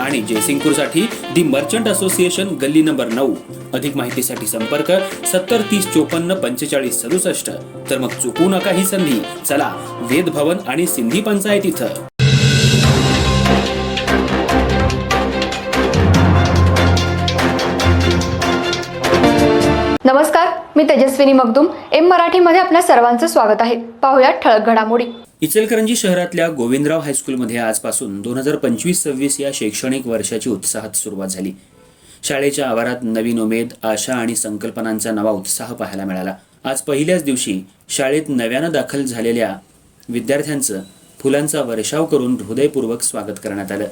आणि जयसिंगपूरसाठी the merchant association गल्ली नंबर नऊ. अधिक माहितीसाठी संपर्क सत्तर तीस चोपन्न पंचेचाळीस सदुसष्ट. तर मग चुकू नका ही संधी. चला वेद भवन आणि सिंधी पंचायत इथं. नमस्कार मी तेजस्विनी मगदुम. एम मराठीमध्ये आपल्या सर्वांचं स्वागत आहे. पाहुयात ठळक घडामोडी. इचलकरंजी शहरातल्या गोविंदराव हायस्कूलमध्ये आजपासून दोन हजार पंचवीस सव्वीस या शैक्षणिक वर्षाची उत्साहात सुरुवात झाली. शाळेच्या आवारात नवीन उमेद आशा आणि संकल्पनांचा नवा उत्साह पाहायला मिळाला. आज पहिल्याच दिवशी शाळेत नव्यानं दाखल झालेल्या विद्यार्थ्यांचं फुलांचा वर्षाव करून हृदयपूर्वक स्वागत करण्यात आलं.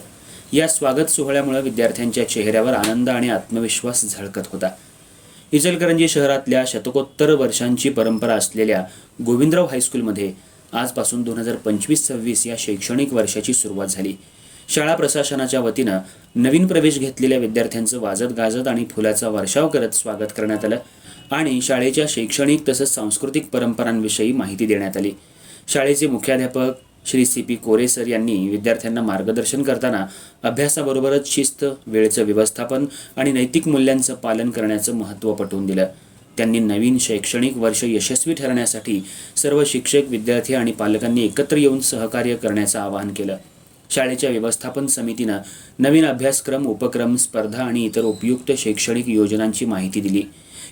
या स्वागत सोहळ्यामुळे विद्यार्थ्यांच्या चेहऱ्यावर आनंद आणि आत्मविश्वास झळकत होता. इचलकरंजी शहरातल्या शतकोत्तर वर्षांची परंपरा असलेल्या गोविंदराव हायस्कूलमध्ये आजपासून दोन हजार पंचवीस सव्वीस या शैक्षणिक वर्षाची सुरुवात झाली. शाळा प्रशासनाच्या वतीनं नवीन प्रवेश घेतलेल्या विद्यार्थ्यांचं वाजत गाजत आणि फुलाचा वर्षाव करत स्वागत करण्यात आलं आणि शाळेच्या शैक्षणिक तसंच सांस्कृतिक परंपरांविषयी माहिती देण्यात आली. शाळेचे मुख्याध्यापक Shri C P Kore sir यांनी विद्यार्थ्यांना मार्गदर्शन करताना अभ्यासाबरोबरच शिस्त वेळेचं व्यवस्थापन आणि नैतिक मूल्यांचं पालन करण्याचं महत्त्व पटवून दिलं. त्यांनी नवीन शैक्षणिक वर्ष यशस्वी ठरण्यासाठी सर्व शिक्षक विद्यार्थी आणि पालकांनी एकत्र येऊन सहकार्य करण्याचं आवाहन केलं. शाळेच्या व्यवस्थापन समितीनं नवीन अभ्यासक्रम उपक्रम स्पर्धा आणि इतर उपयुक्त शैक्षणिक योजनांची माहिती दिली.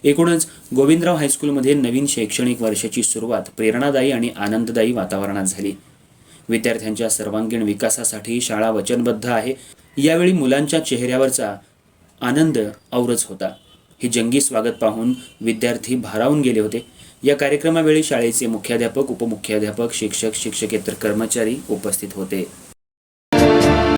एकूणच गोविंदराव हायस्कूलमध्ये नवीन शैक्षणिक वर्षाची सुरुवात प्रेरणादायी आणि आनंददायी वातावरणात झाली. विद्यार्थ्यांच्या सर्वांगीण विकासासाठी शाळा वचनबद्ध आहे. यावेळी मुलांच्या चेहऱ्यावरचा आनंद औरच होता. हे जंगी स्वागत पाहून विद्यार्थी भारावून गेले होते. या कार्यक्रमावेळी शाळेचे मुख्याध्यापक उपमुख्याध्यापक शिक्षक शिक्षकेतर कर्मचारी उपस्थित होते.